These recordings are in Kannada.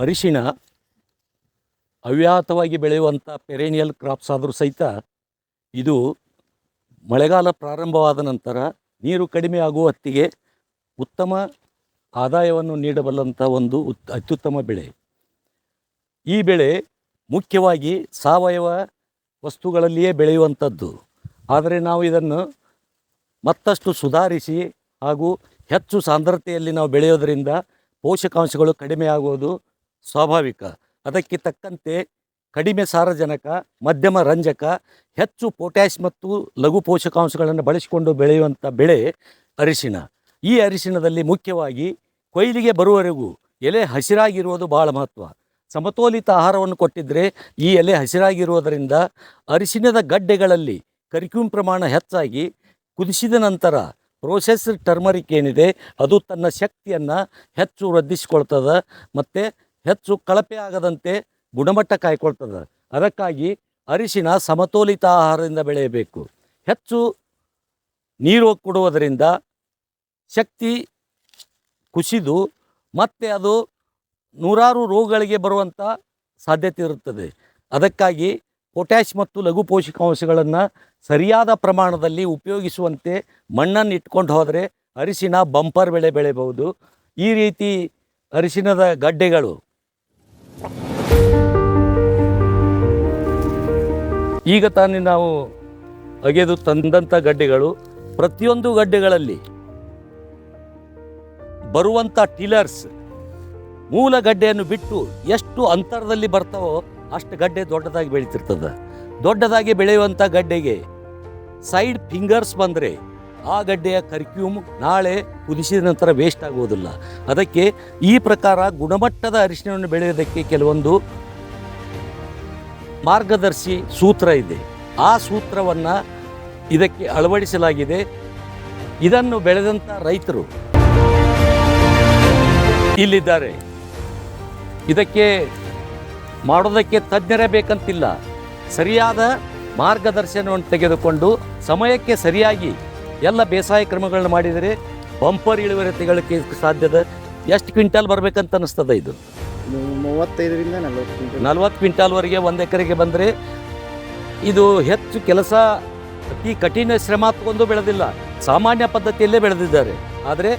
ಅರಿಶಿಣ ಅವ್ಯಾಹತವಾಗಿ ಬೆಳೆಯುವಂಥ ಪೆರೇನಿಯಲ್ ಕ್ರಾಪ್ಸ್ ಆದರೂ ಸಹಿತ ಇದು ಮಳೆಗಾಲ ಪ್ರಾರಂಭವಾದ ನಂತರ ನೀರು ಕಡಿಮೆ ಆಗುವ ಹೊತ್ತಿಗೆ ಉತ್ತಮ ಆದಾಯವನ್ನು ನೀಡಬಲ್ಲಂಥ ಒಂದು ಉತ್, ಅತ್ಯುತ್ತಮ ಬೆಳೆ. ಈ ಬೆಳೆ ಮುಖ್ಯವಾಗಿ ಸಾವಯವ ವಸ್ತುಗಳಲ್ಲಿಯೇ ಬೆಳೆಯುವಂಥದ್ದು. ಆದರೆ ನಾವು ಇದನ್ನು ಮತ್ತಷ್ಟು ಸುಧಾರಿಸಿ ಹಾಗೂ ಹೆಚ್ಚು ಸಾಂದ್ರತೆಯಲ್ಲಿ ನಾವು ಬೆಳೆಯೋದರಿಂದ ಪೋಷಕಾಂಶಗಳು ಕಡಿಮೆ ಆಗುವುದು ಸ್ವಾಭಾವಿಕ. ಅದಕ್ಕೆ ತಕ್ಕಂತೆ ಕಡಿಮೆ ಸಾರಜನಕ, ಮಧ್ಯಮ ರಂಜಕ, ಹೆಚ್ಚು ಪೊಟ್ಯಾಶ್ ಮತ್ತು ಲಘು ಪೋಷಕಾಂಶಗಳನ್ನು ಬಳಸಿಕೊಂಡು ಬೆಳೆಯುವಂಥ ಬೆಳೆ ಅರಿಶಿಣ. ಈ ಅರಿಶಿನದಲ್ಲಿ ಮುಖ್ಯವಾಗಿ ಕೊಯ್ಲಿಗೆ ಬರುವವರೆಗೂ ಎಲೆ ಹಸಿರಾಗಿರುವುದು ಬಹಳ ಮಹತ್ವ. ಸಮತೋಲಿತ ಆಹಾರವನ್ನು ಕೊಟ್ಟಿದ್ದರೆ ಈ ಎಲೆ ಹಸಿರಾಗಿರುವುದರಿಂದ ಅರಿಶಿಣದ ಗಡ್ಡೆಗಳಲ್ಲಿ ಕರಿಕ್ಯೂಮ್ ಪ್ರಮಾಣ ಹೆಚ್ಚಾಗಿ ಕುದಿಸಿದ ನಂತರ ಪ್ರೋಸೆಸ್ಡ್ ಟರ್ಮರಿಕ್ ಏನಿದೆ ಅದು ತನ್ನ ಶಕ್ತಿಯನ್ನು ಹೆಚ್ಚು ವೃದ್ಧಿಸಿಕೊಳ್ತದೆ ಮತ್ತು ಹೆಚ್ಚು ಕಳಪೆ ಆಗದಂತೆ ಗುಣಮಟ್ಟ ಕಾಯ್ಕೊಳ್ತದೆ. ಅದಕ್ಕಾಗಿ ಅರಿಶಿನ ಸಮತೋಲಿತ ಆಹಾರದಿಂದ ಬೆಳೆಯಬೇಕು. ಹೆಚ್ಚು ನೀರು ಕೊಡುವುದರಿಂದ ಶಕ್ತಿ ಕುಸಿದು ಮತ್ತೆ ಅದು ನೂರಾರು ರೋಗಗಳಿಗೆ ಬರುವಂಥ ಸಾಧ್ಯತೆ ಇರುತ್ತದೆ. ಅದಕ್ಕಾಗಿ ಪೊಟ್ಯಾಶ್ ಮತ್ತು ಲಘು ಪೋಷಕಾಂಶಗಳನ್ನು ಸರಿಯಾದ ಪ್ರಮಾಣದಲ್ಲಿ ಉಪಯೋಗಿಸುವಂತೆ ಮಣ್ಣನ್ನು ಇಟ್ಕೊಂಡು ಹೋದರೆ ಅರಿಶಿನ ಬಂಪರ್ ಬೆಳೆ ಬೆಳೆಯಬಹುದು. ಈ ರೀತಿ ಅರಿಶಿನದ ಗಡ್ಡೆಗಳು ಈಗ ತಾನೇ ನಾವು ಅಗೆದು ತಂದಂಥ ಗಡ್ಡೆಗಳು ಪ್ರತಿಯೊಂದು ಗಡ್ಡೆಗಳಲ್ಲಿ ಬರುವಂಥ ಟಿಲರ್ಸ್ ಮೂಲ ಗಡ್ಡೆಯನ್ನು ಬಿಟ್ಟು ಎಷ್ಟು ಅಂತರದಲ್ಲಿ ಬರ್ತಾವೋ ಅಷ್ಟು ಗಡ್ಡೆ ದೊಡ್ಡದಾಗಿ ಬೆಳೀತಿರ್ತದೆ. ದೊಡ್ಡದಾಗಿ ಬೆಳೆಯುವಂಥ ಗಡ್ಡೆಗೆ ಸೈಡ್ ಫಿಂಗರ್ಸ್ ಬಂದರೆ ಆ ಗಡ್ಡೆಯ ಕರ್ಕ್ಯೂಮ್ ನಾಳೆ ಕುದಿಸಿದ ನಂತರ ವೇಸ್ಟ್ ಆಗುವುದಿಲ್ಲ. ಅದಕ್ಕೆ ಈ ಪ್ರಕಾರ ಗುಣಮಟ್ಟದ ಅರಿಶಿಣವನ್ನು ಬೆಳೆಯೋದಕ್ಕೆ ಕೆಲವೊಂದು ಮಾರ್ಗದರ್ಶಿ ಸೂತ್ರ ಇದೆ. ಆ ಸೂತ್ರವನ್ನು ಇದಕ್ಕೆ ಅಳವಡಿಸಲಾಗಿದೆ. ಇದನ್ನು ಬೆಳೆದಂಥ ರೈತರು ಇಲ್ಲಿದ್ದಾರೆ. ಇದಕ್ಕೆ ಮಾಡೋದಕ್ಕೆ ತಜ್ಞರೇ ಬೇಕಂತಿಲ್ಲ. ಸರಿಯಾದ ಮಾರ್ಗದರ್ಶನವನ್ನು ತೆಗೆದುಕೊಂಡು ಸಮಯಕ್ಕೆ ಸರಿಯಾಗಿ ಎಲ್ಲ ಬೇಸಾಯ ಕ್ರಮಗಳನ್ನು ಮಾಡಿದರೆ ಬಂಪರ್ ಇಳುವರಿ ತೆಗೆಯಲಿಕ್ಕೆ ಸಾಧ್ಯದ ಎಷ್ಟು ಕ್ವಿಂಟಲ್ ಬರಬೇಕಂತ ಅನ್ನಿಸ್ತದೆ ಇದು. ಮೂವತ್ತೈದರಿಂದ ನಲವತ್ತು ನಲವತ್ತು ನಲ್ವತ್ತು ಕ್ವಿಂಟಾಲ್ವರೆಗೆ ಒಂದು ಎಕರೆಗೆ ಬಂದರೆ ಇದು ಹೆಚ್ಚು ಕೆಲಸ ಅತಿ ಕಠಿಣ ಶ್ರಮ ತಗೊಂಡು ಬೆಳೆದಿಲ್ಲ. ಸಾಮಾನ್ಯ ಪದ್ಧತಿಯಲ್ಲೇ ಬೆಳೆದಿದ್ದಾರೆ. ಆದರೆ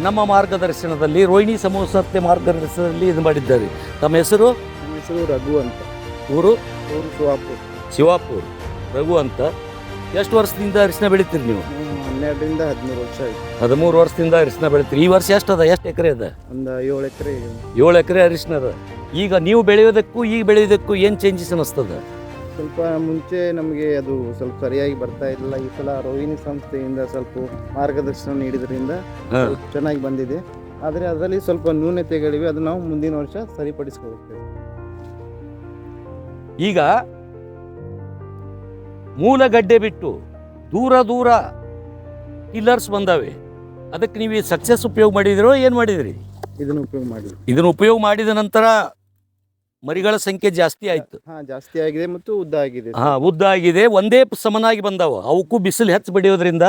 ನಮ್ಮ ಮಾರ್ಗದರ್ಶನದಲ್ಲಿ ರೋಹಿಣಿ ಸಮೂಹ ಸಂಸ್ಥೆ ಮಾರ್ಗದರ್ಶನದಲ್ಲಿ ಇದು ಮಾಡಿದ್ದಾರೆ. ತಮ್ಮ ಹೆಸರು? ನನ್ನ ಹೆಸರು ರಘು ಅಂತ. ಊರು? ಊರು ಶಿವಾಪುರ್. ಶಿವಾಪುರ್. ರಘು ಅಂತ. ಎಷ್ಟು ವರ್ಷದಿಂದ ಅರಿಶಿನ ಬೆಳಿತೀರಿ ನಾವು ಹನ್ನೆರಡರಿಂದ ಹದಿಮೂರು ವರ್ಷ ಆಯ್ತು. ಹದಿಮೂರು ವರ್ಷದಿಂದ ಅರಿಶಿನ ಬೆಳಿತೀರಿ. ಈ ವರ್ಷ ಎಷ್ಟು ಅದ ಎಷ್ಟು ಎಕರೆ ಅದ? ಒಂದು ಏಳು ಎಕರೆ ಏಳು ಎಕರೆ ಅರಿಶಿನ ಅದ. ಈಗ ನೀವು ಬೆಳೆಯೋದಕ್ಕೂ ಈಗ ಬೆಳೆಯೋದಕ್ಕೂ ಏನು ಚೇಂಜಸ್ ಅನ್ನಿಸ್ತದ? ಸ್ವಲ್ಪ ಮುಂಚೆ ನಮಗೆ ಅದು ಸ್ವಲ್ಪ ಸರಿಯಾಗಿ ಬರ್ತಾ ಇಲ್ಲ ಈ ಸಲ ರೋಹಿಣಿ ಸಂಸ್ಥೆಯಿಂದ ಸ್ವಲ್ಪ ಮಾರ್ಗದರ್ಶನ ನೀಡಿದ್ರಿಂದ ಸ್ವಲ್ಪ ಚೆನ್ನಾಗಿ ಬಂದಿದೆ. ಆದರೆ ಅದರಲ್ಲಿ ಸ್ವಲ್ಪ ನ್ಯೂನತೆಗಳಿವೆ. ಅದು ನಾವು ಮುಂದಿನ ವರ್ಷ ಸರಿಪಡಿಸ್ಕೊಳ್ತೇವೆ. ಈಗ ಮೂಲ ಗಡ್ಡೆ ಬಿಟ್ಟು ದೂರ ದೂರ ಟಿಲ್ಲರ್ಸ್ ಬಂದಾವೆ. ಅದಕ್ಕೆ ನೀವು ಸಕ್ಸಸ್ ಉಪಯೋಗ ಮಾಡಿದಿರೋ ಏನು ಮಾಡಿದಿರಿ? ಇದನ್ನು ಉಪಯೋಗ ಮಾಡಿ ಇದನ್ನು ಉಪಯೋಗ ಮಾಡಿದ ನಂತರ ಮರಿಗಳ ಸಂಖ್ಯೆ ಜಾಸ್ತಿ ಆಯಿತು. ಹಾ ಜಾಸ್ತಿ ಆಗಿದೆ ಮತ್ತು ಉದ್ದ ಆಗಿದೆ. ಹಾಂ ಉದ್ದ ಆಗಿದೆ. ಒಂದೇ ಸಮನಾಗಿ ಬಂದವು. ಅವಕ್ಕೂ ಬಿಸಿಲು ಹೆಚ್ಚು ಬಡಿಯೋದ್ರಿಂದ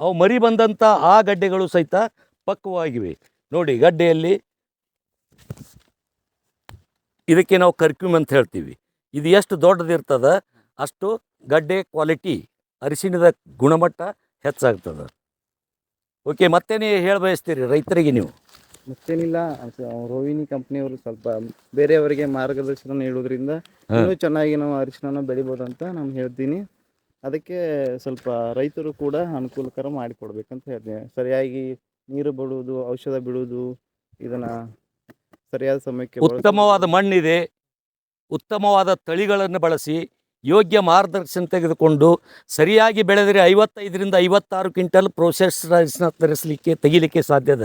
ಅವು ಮರಿ ಬಂದಂಥ ಆ ಗಡ್ಡೆಗಳು ಸಹಿತ ಪಕ್ವವಾಗಿವೆ. ನೋಡಿ ಗಡ್ಡೆಯಲ್ಲಿ ಇದಕ್ಕೆ ನಾವು ಕರ್ಕ್ಯೂಮ್ ಅಂತ ಹೇಳ್ತೀವಿ. ಇದು ಎಷ್ಟು ದೊಡ್ಡದಿರ್ತದ ಅಷ್ಟು ಗಡ್ಡೆ ಕ್ವಾಲಿಟಿ ಅರಿಶಿಣದ ಗುಣಮಟ್ಟ ಹೆಚ್ಚಾಗ್ತದೆ ಓಕೆ ಮತ್ತೇನು ಹೇಳ ಬಯಸ್ತೀರಿ ರೈತರಿಗೆ ನೀವು ಮತ್ತೇನಿಲ್ಲ ರೋಹಿಣಿ ಕಂಪ್ನಿಯವರು ಸ್ವಲ್ಪ ಬೇರೆಯವರಿಗೆ ಮಾರ್ಗದರ್ಶನ ನೀಡೋದ್ರಿಂದ. ಇನ್ನೂ ಚೆನ್ನಾಗಿ ನಾವು ಅರಿಶಿನ ಬೆಳಿಬೋದು ಅಂತ ನಾನು ಹೇಳ್ತೀನಿ ಅದಕ್ಕೆ ಸ್ವಲ್ಪ ರೈತರು ಕೂಡ ಅನುಕೂಲಕರ ಮಾಡಿಕೊಡ್ಬೇಕಂತ ಹೇಳ್ತೀನಿ ಸರಿಯಾಗಿ ನೀರು ಬಿಡುವುದು ಔಷಧ ಬಿಡುವುದು ಇದನ್ನ ಸರಿಯಾದ ಸಮಯಕ್ಕೆ. ಉತ್ತಮವಾದ ಮಣ್ಣಿದೆ ಉತ್ತಮವಾದ ತಳಿಗಳನ್ನು ಬಳಸಿ ಯೋಗ್ಯ ಮಾರ್ಗದರ್ಶನ ತೆಗೆದುಕೊಂಡು ಸರಿಯಾಗಿ ಬೆಳೆದರೆ ಐವತ್ತೈದರಿಂದ ಐವತ್ತಾರು ಕ್ವಿಂಟಲ್ ಪ್ರೊಸೆಸ್ ರೈಸ್ನ ತರಿಸಲಿಕ್ಕೆ, ತೆಗಿಲಿಕ್ಕೆ ಸಾಧ್ಯದ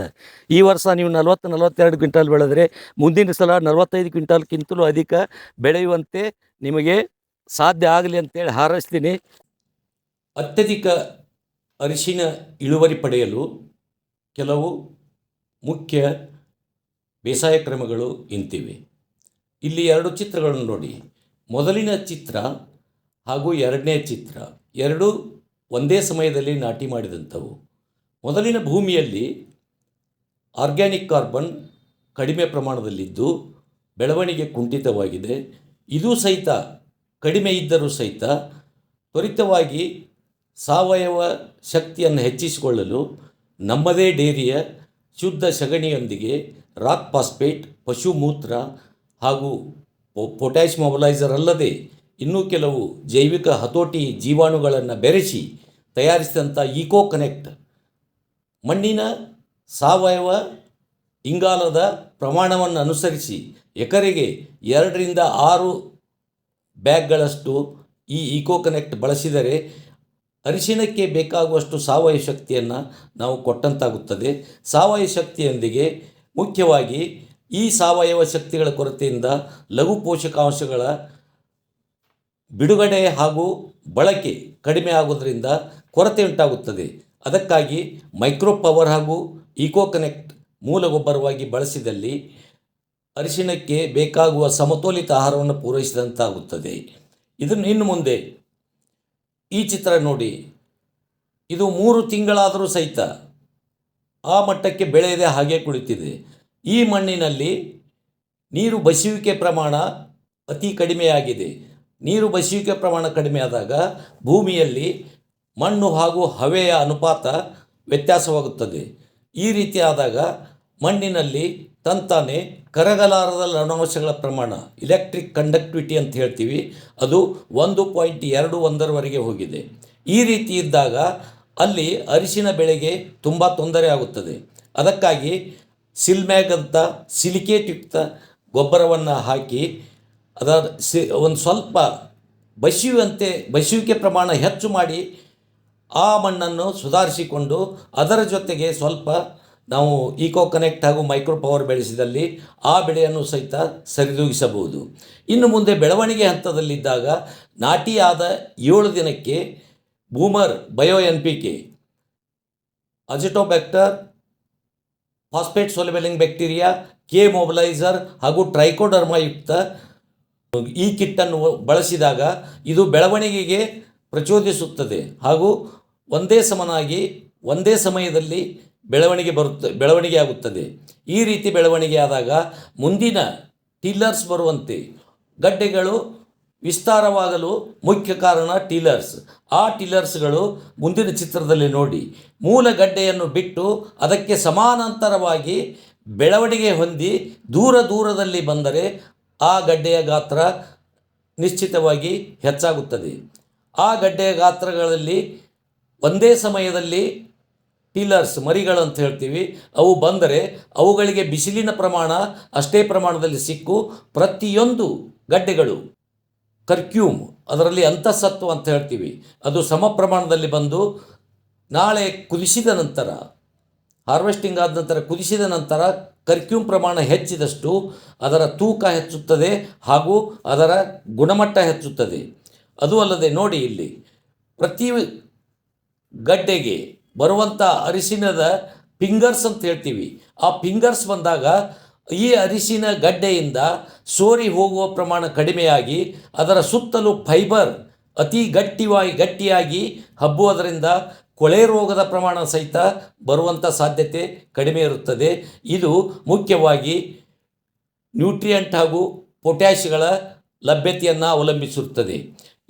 ಈ ವರ್ಷ ನೀವು ನಲವತ್ತು, ನಲವತ್ತೆರಡು ಕ್ವಿಂಟಲ್ ಬೆಳೆದರೆ ಮುಂದಿನ ಸಲ ನಲವತ್ತೈದು ಕ್ವಿಂಟಲ್ಗಿಂತಲೂ ಅಧಿಕ ಬೆಳೆಯುವಂತೆ ನಿಮಗೆ ಸಾಧ್ಯ ಆಗಲಿ ಅಂತೇಳಿ ಹಾರೈಸ್ತೀನಿ. ಅತ್ಯಧಿಕ ಅರಿಶಿನ ಇಳುವರಿ ಪಡೆಯಲು ಕೆಲವು ಮುಖ್ಯ ಬೇಸಾಯ ಕ್ರಮಗಳು ಇಂತಿವೆ. ಇಲ್ಲಿ ಎರಡು ಚಿತ್ರಗಳನ್ನು ನೋಡಿ. ಮೊದಲಿನ ಚಿತ್ರ ಹಾಗೂ ಎರಡನೇ ಚಿತ್ರ ಎರಡೂ ಒಂದೇ ಸಮಯದಲ್ಲಿ ನಾಟಿ ಮಾಡಿದಂಥವು. ಮೊದಲಿನ ಭೂಮಿಯಲ್ಲಿ ಆರ್ಗ್ಯಾನಿಕ್ ಕಾರ್ಬನ್ ಕಡಿಮೆ ಪ್ರಮಾಣದಲ್ಲಿದ್ದು ಬೆಳವಣಿಗೆ ಕುಂಠಿತವಾಗಿದೆ. ಇದು ಸಹಿತ ಕಡಿಮೆ ಇದ್ದರೂ ಸಹಿತ ತ್ವರಿತವಾಗಿ ಸಾವಯವ ಶಕ್ತಿಯನ್ನು ಹೆಚ್ಚಿಸಿಕೊಳ್ಳಲು ನಮ್ಮದೇ ಡೇರಿಯ ಶುದ್ಧ ಸಗಣಿಯೊಂದಿಗೆ ರಾಕ್ ಪಾಸ್ಪೇಟ್ ಪಶು ಮೂತ್ರ ಹಾಗೂ ಪೊಟ್ಯಾಷ್ ಮೊಬಲೈಸರ್ ಅಲ್ಲದೆ ಇನ್ನೂ ಕೆಲವು ಜೈವಿಕ ಹತೋಟಿ ಜೀವಾಣುಗಳನ್ನು ಬೆರೆಸಿ ತಯಾರಿಸಿದಂಥ ಈಕೋ ಕನೆಕ್ಟ್. ಮಣ್ಣಿನ ಸಾವಯವ ಇಂಗಾಲದ ಪ್ರಮಾಣವನ್ನು ಅನುಸರಿಸಿ ಎಕರೆಗೆ ಎರಡರಿಂದ ಆರು ಬ್ಯಾಗ್ಗಳಷ್ಟು ಈ ಈಕೋ ಕನೆಕ್ಟ್ ಬಳಸಿದರೆ ಅರಿಶಿಣಕ್ಕೆ ಬೇಕಾಗುವಷ್ಟು ಸಾವಯವ ಶಕ್ತಿಯನ್ನು ನಾವು ಕೊಟ್ಟಂತಾಗುತ್ತದೆ. ಸಾವಯವ ಶಕ್ತಿಯೊಂದಿಗೆ ಮುಖ್ಯವಾಗಿ ಈ ಸಾವಯವ ಶಕ್ತಿಗಳ ಕೊರತೆಯಿಂದ ಲಘು ಪೋಷಕಾಂಶಗಳ ಬಿಡುಗಡೆ ಹಾಗೂ ಬಳಕೆ ಕಡಿಮೆ ಆಗೋದರಿಂದ ಕೊರತೆ ಉಂಟಾಗುತ್ತದೆ. ಅದಕ್ಕಾಗಿ ಮೈಕ್ರೋ ಪವರ್ ಹಾಗೂ ಈಕೋ ಕನೆಕ್ಟ್ ಮೂಲ ಗೊಬ್ಬರವಾಗಿ ಬಳಸಿದಲ್ಲಿ ಅರಿಶಿಣಕ್ಕೆ ಬೇಕಾಗುವ ಸಮತೋಲಿತ ಆಹಾರವನ್ನು ಪೂರೈಸಿದಂತಾಗುತ್ತದೆ. ಇದನ್ನು ಇನ್ನು ಮುಂದೆ ಈ ಚಿತ್ರ ನೋಡಿ. ಇದು ಮೂರು ತಿಂಗಳಾದರೂ ಸಹಿತ ಆ ಮಟ್ಟಕ್ಕೆ ಬೆಳೆಯದೆ ಹಾಗೆ ಕುಳಿತಿದೆ. ಈ ಮಣ್ಣಿನಲ್ಲಿ ನೀರು ಬಸಿಯುವಿಕೆ ಪ್ರಮಾಣ ಅತಿ ಕಡಿಮೆಯಾಗಿದೆ. ನೀರು ಬಸಿಯುವಿಕೆ ಪ್ರಮಾಣ ಕಡಿಮೆ ಆದಾಗ ಭೂಮಿಯಲ್ಲಿ ಮಣ್ಣು ಹಾಗೂ ಹವೆಯ ಅನುಪಾತ ವ್ಯತ್ಯಾಸವಾಗುತ್ತದೆ. ಈ ರೀತಿ ಆದಾಗ ಮಣ್ಣಿನಲ್ಲಿ ತಂತಾನೆ ಕರಗಲಾರದ ಲವಣಾಂಶಗಳ ಪ್ರಮಾಣ ಇಲೆಕ್ಟ್ರಿಕ್ ಕಂಡಕ್ಟಿವಿಟಿ ಅಂತ ಹೇಳ್ತೀವಿ, ಅದು ಒಂದು ಪಾಯಿಂಟ್ ಎರಡು ಒಂದರವರೆಗೆ ಹೋಗಿದೆ. ಈ ರೀತಿ ಇದ್ದಾಗ ಅಲ್ಲಿ ಅರಿಶಿನ ಬೆಳೆಗೆ ತುಂಬ ತೊಂದರೆ ಆಗುತ್ತದೆ. ಅದಕ್ಕಾಗಿ ಸಿಲ್ಮ್ಯಾಗ್ ಅಂತ ಸಿಲಿಕೇಟ್ ಯುಕ್ತ ಗೊಬ್ಬರವನ್ನು ಹಾಕಿ ಅದರ ಸಿ, ಒಂದು ಸ್ವಲ್ಪ ಬಸಿಯುವಂತೆ, ಬಸಿಯುವಿಕೆ ಪ್ರಮಾಣ ಹೆಚ್ಚು ಮಾಡಿ ಆ ಮಣ್ಣನ್ನು ಸುಧಾರಿಸಿಕೊಂಡು ಅದರ ಜೊತೆಗೆ ಸ್ವಲ್ಪ ನಾವು ಈಕೋ ಕನೆಕ್ಟ್ ಹಾಗೂ ಮೈಕ್ರೋ ಪವರ್ ಬೆಳೆಸಿದಲ್ಲಿ ಆ ಬೆಳೆಯನ್ನು ಸಹಿತ ಸರಿದೂಗಿಸಬಹುದು. ಇನ್ನು ಮುಂದೆ ಬೆಳವಣಿಗೆ ಹಂತದಲ್ಲಿದ್ದಾಗ ನಾಟಿಯಾದ ಏಳು ದಿನಕ್ಕೆ Boomer bio N P K, azotobacter phosphate solubilising bacteria, K mobiliser ಹಾಗೂ ಟ್ರೈಕೋಡರ್ಮಯುಕ್ತ ಈ ಕಿಟ್ಟನ್ನು ಬಳಸಿದಾಗ ಇದು ಬೆಳವಣಿಗೆಗೆ ಪ್ರಚೋದಿಸುತ್ತದೆ ಹಾಗೂ ಒಂದೇ ಸಮನಾಗಿ ಒಂದೇ ಸಮಯದಲ್ಲಿ ಬೆಳವಣಿಗೆ ಬರುತ್ತೆ, ಬೆಳವಣಿಗೆ ಆಗುತ್ತದೆ. ಈ ರೀತಿ ಬೆಳವಣಿಗೆ ಆದಾಗ ಮುಂದಿನ ಟಿಲ್ಲರ್ಸ್ ಬರುವಂತೆ. ಗಡ್ಡೆಗಳು ವಿಸ್ತಾರವಾಗಲು ಮುಖ್ಯ ಕಾರಣ ಟೀಲರ್ಸ್ ಆ ಟಿಲ್ಲರ್ಸ್ಗಳು ಮುಂದಿನ ಚಿತ್ರದಲ್ಲಿ ನೋಡಿ, ಮೂಲ ಗಡ್ಡೆಯನ್ನು ಬಿಟ್ಟು ಅದಕ್ಕೆ ಸಮಾನಾಂತರವಾಗಿ ಬೆಳವಣಿಗೆ ಹೊಂದಿ ದೂರ ದೂರದಲ್ಲಿ ಬಂದರೆ ಆ ಗಡ್ಡೆಯ ಗಾತ್ರ ನಿಶ್ಚಿತವಾಗಿ ಹೆಚ್ಚಾಗುತ್ತದೆ. ಆ ಗಡ್ಡೆಯ ಗಾತ್ರಗಳಲ್ಲಿ ಒಂದೇ ಸಮಯದಲ್ಲಿ ಟೀಲರ್ಸ್ ಮರಿಗಳು ಅಂತ ಹೇಳ್ತೀವಿ, ಅವು ಬಂದರೆ ಅವುಗಳಿಗೆ ಬಿಸಿಲಿನ ಪ್ರಮಾಣ ಅಷ್ಟೇ ಪ್ರಮಾಣದಲ್ಲಿ ಸಿಕ್ಕು ಪ್ರತಿಯೊಂದು ಗಡ್ಡೆಗಳು. ಕರ್ಕ್ಯೂಮ್, ಅದರಲ್ಲಿ ಅಂತಸತ್ವ ಅಂತ ಹೇಳ್ತೀವಿ. ಅದು ಸಮ ಪ್ರಮಾಣದಲ್ಲಿ ಬಂದು ನಾಳೆ ಕುದಿಸಿದ ನಂತರ, ಹಾರ್ವೆಸ್ಟಿಂಗ್ ಆದ ನಂತರ ಕುದಿಸಿದ ನಂತರ ಕರ್ಕ್ಯೂಮ್ ಪ್ರಮಾಣ ಹೆಚ್ಚಿದಷ್ಟು ಅದರ ತೂಕ ಹೆಚ್ಚುತ್ತದೆ ಹಾಗೂ ಅದರ ಗುಣಮಟ್ಟ ಹೆಚ್ಚುತ್ತದೆ. ಅದು ಅಲ್ಲದೆ ನೋಡಿ ಇಲ್ಲಿ, ಪ್ರತಿ ಗಡ್ಡೆಗೆ ಬರುವಂಥ ಅರಿಶಿನದ ಫಿಂಗರ್ಸ್ ಅಂತ ಹೇಳ್ತೀವಿ. ಆ ಫಿಂಗರ್ಸ್ ಬಂದಾಗ ಈ ಅರಿಶಿನ ಗಡ್ಡೆಯಿಂದ ಸೋರಿ ಹೋಗುವ ಪ್ರಮಾಣ ಕಡಿಮೆಯಾಗಿ, ಅದರ ಸುತ್ತಲೂ ಫೈಬರ್ ಅತಿ ಗಟ್ಟಿವಾಗಿ, ಗಟ್ಟಿಯಾಗಿ ಹಬ್ಬುವುದರಿಂದ ಕೊಳೆ ರೋಗದ ಪ್ರಮಾಣ ಸಹಿತ ಬರುವಂಥ ಸಾಧ್ಯತೆ ಕಡಿಮೆ ಇರುತ್ತದೆ. ಇದು ಮುಖ್ಯವಾಗಿ ನ್ಯೂಟ್ರಿಯಂಟ್ ಹಾಗೂ ಪೊಟ್ಯಾಶ್ಗಳ ಲಭ್ಯತೆಯನ್ನು ಅವಲಂಬಿಸಿರುತ್ತದೆ.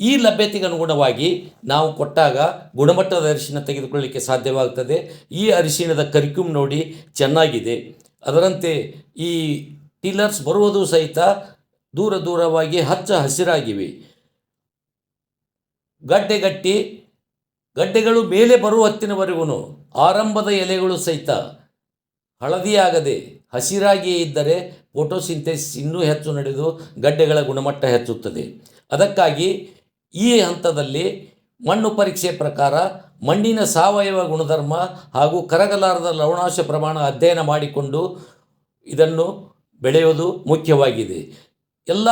ಈ ಲಭ್ಯತೆಗೆ ಅನುಗುಣವಾಗಿ ನಾವು ಕೊಟ್ಟಾಗ ಗುಣಮಟ್ಟದ ಅರಿಶಿನ ತೆಗೆದುಕೊಳ್ಳಲಿಕ್ಕೆ ಸಾಧ್ಯವಾಗುತ್ತದೆ ಈ ಅರಿಶಿನದ ಕರಿಕ್ಯೂಮ್ ನೋಡಿ ಚೆನ್ನಾಗಿದೆ. ಅದರಂತೆ ಈ ಟಿಲ್ಲರ್ಸ್ ಬರುವುದು ಸಹಿತ ದೂರ ದೂರವಾಗಿ ಹಚ್ಚ ಹಸಿರಾಗಿವೆ. ಗಡ್ಡೆಗಟ್ಟಿ ಗಡ್ಡೆಗಳು ಮೇಲೆ ಬರುವ ಹತ್ತಿನವರೆಗೂ ಆರಂಭದ ಎಲೆಗಳು ಸಹಿತ ಹಳದಿಯಾಗದೆ ಹಸಿರಾಗಿಯೇ ಇದ್ದರೆ ಫೋಟೋಸಿಂಥೆಸಿಸ್ ಇನ್ನೂ ಹೆಚ್ಚು ನಡೆದು ಗಡ್ಡೆಗಳ ಗುಣಮಟ್ಟ ಹೆಚ್ಚುತ್ತದೆ. ಅದಕ್ಕಾಗಿ ಈ ಹಂತದಲ್ಲಿ ಮಣ್ಣು ಪರೀಕ್ಷೆ ಪ್ರಕಾರ ಮಣ್ಣಿನ ಸಾವಯವ ಗುಣಧರ್ಮ ಹಾಗೂ ಕರಗಲಾರದ ಲವಣಾಂಶ ಪ್ರಮಾಣ ಅಧ್ಯಯನ ಮಾಡಿಕೊಂಡು ಇದನ್ನು ಬೆಳೆಯೋದು ಮುಖ್ಯವಾಗಿದೆ. ಎಲ್ಲ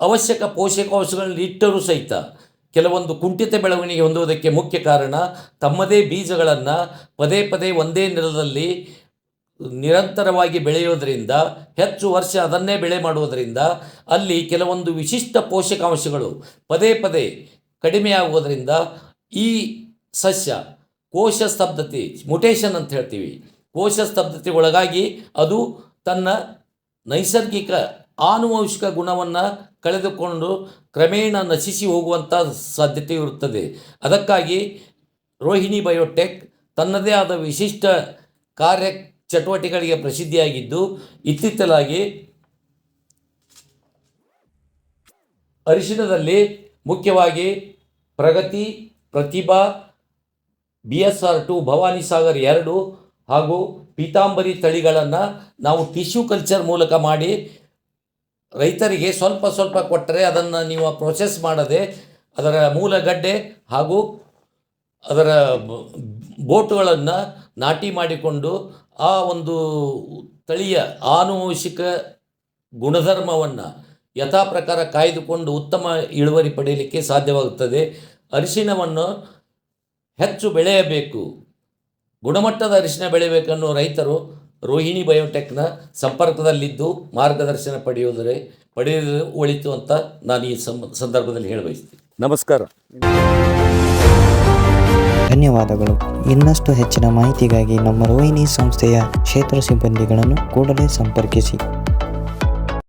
ಅವಶ್ಯಕ ಪೋಷಕಾಂಶಗಳನ್ನು ಇಟ್ಟರೂ ಸಹಿತ ಕೆಲವೊಂದು ಕುಂಠಿತ ಬೆಳವಣಿಗೆ ಹೊಂದುವುದಕ್ಕೆ ಮುಖ್ಯ ಕಾರಣ ತಮ್ಮದೇ ಬೀಜಗಳನ್ನು ಪದೇ ಪದೇ ಒಂದೇ ನೆಲದಲ್ಲಿ ನಿರಂತರವಾಗಿ ಬೆಳೆಯೋದರಿಂದ, ಹೆಚ್ಚು ವರ್ಷ ಅದನ್ನೇ ಬೆಳೆ ಮಾಡುವುದರಿಂದ ಅಲ್ಲಿ ಕೆಲವೊಂದು ವಿಶಿಷ್ಟ ಪೋಷಕಾಂಶಗಳು ಪದೇ ಪದೇ ಕಡಿಮೆಯಾಗುವುದರಿಂದ ಈ ಸಸ್ಯ, ಕೋಶ ಸ್ತಬ್ಧತೆ ಮುಟೇಶನ್ ಅಂತ ಹೇಳ್ತೀವಿ. ಕೋಶ ಸ್ತಬ್ಧತೆ ಒಳಗಾಗಿ ಅದು ತನ್ನ ನೈಸರ್ಗಿಕ, ಆನುವಂಶಿಕ ಗುಣವನ್ನು ಕಳೆದುಕೊಂಡು ಕ್ರಮೇಣ ನಶಿಸಿ ಹೋಗುವಂಥ ಸಾಧ್ಯತೆ ಇರುತ್ತದೆ. ಅದಕ್ಕಾಗಿ ರೋಹಿಣಿ ಬಯೋಟೆಕ್ ತನ್ನದೇ ಆದ ವಿಶಿಷ್ಟ ಕಾರ್ಯ ಚಟುವಟಿಕೆಗಳಿಗೆ ಪ್ರಸಿದ್ಧಿಯಾಗಿದ್ದು ಇತ್ತಿತ್ತಲಾಗಿ ಅರಿಶಿಣದಲ್ಲಿ ಮುಖ್ಯವಾಗಿ Pragati, Pratibha B S R two, Bhavani Sagar ಎರಡು ಹಾಗೂ ಪೀತಾಂಬರಿ ತಳಿಗಳನ್ನು ನಾವು ಟಿಶ್ಯೂ ಕಲ್ಚರ್ ಮೂಲಕ ಮಾಡಿ ರೈತರಿಗೆ ಸ್ವಲ್ಪ ಸ್ವಲ್ಪ ಕೊಟ್ಟರೆ ಅದನ್ನು ನೀವು ಪ್ರೊಸೆಸ್ ಮಾಡದೆ ಅದರ ಮೂಲಗಡ್ಡೆ ಹಾಗೂ ಅದರ ಬೋಟುಗಳನ್ನು ನಾಟಿ ಮಾಡಿಕೊಂಡು ಆ ಒಂದು ತಳಿಯ ಆನುವಂಶಿಕ ಗುಣಧರ್ಮವನ್ನು ಯಥಾ ಪ್ರಕಾರ ಕಾಯ್ದುಕೊಂಡು ಉತ್ತಮ ಇಳುವರಿ ಪಡೆಯಲಿಕ್ಕೆ ಸಾಧ್ಯವಾಗುತ್ತದೆ. ಅರಿಶಿಣವನ್ನು ಹೆಚ್ಚು ಬೆಳೆಯಬೇಕು. ಗುಣಮಟ್ಟದ ಅರಿಶಿನ ಬೆಳೆಯಬೇಕನ್ನೋ ರೈತರು ರೋಹಿಣಿ ಬಯೋಟೆಕ್ನ ಸಂಪರ್ಕದಲ್ಲಿದ್ದು ಮಾರ್ಗದರ್ಶನ ಪಡೆಯುವುದರೆ ಪಡೆಯುವುದು ಒಳಿತು ಅಂತ ನಾನು ಈ ಸಂದರ್ಭದಲ್ಲಿ ಸಂದರ್ಭದಲ್ಲಿ ಹೇಳಬಯಸ್ತೀನಿ ನಮಸ್ಕಾರ. ಧನ್ಯವಾದಗಳು. ಇನ್ನಷ್ಟು ಹೆಚ್ಚಿನ ಮಾಹಿತಿಗಾಗಿ ನಮ್ಮ ರೋಹಿಣಿ ಸಂಸ್ಥೆಯ ಕ್ಷೇತ್ರ ಸಿಬ್ಬಂದಿಗಳನ್ನು ಕೂಡಲೇ ಸಂಪರ್ಕಿಸಿ.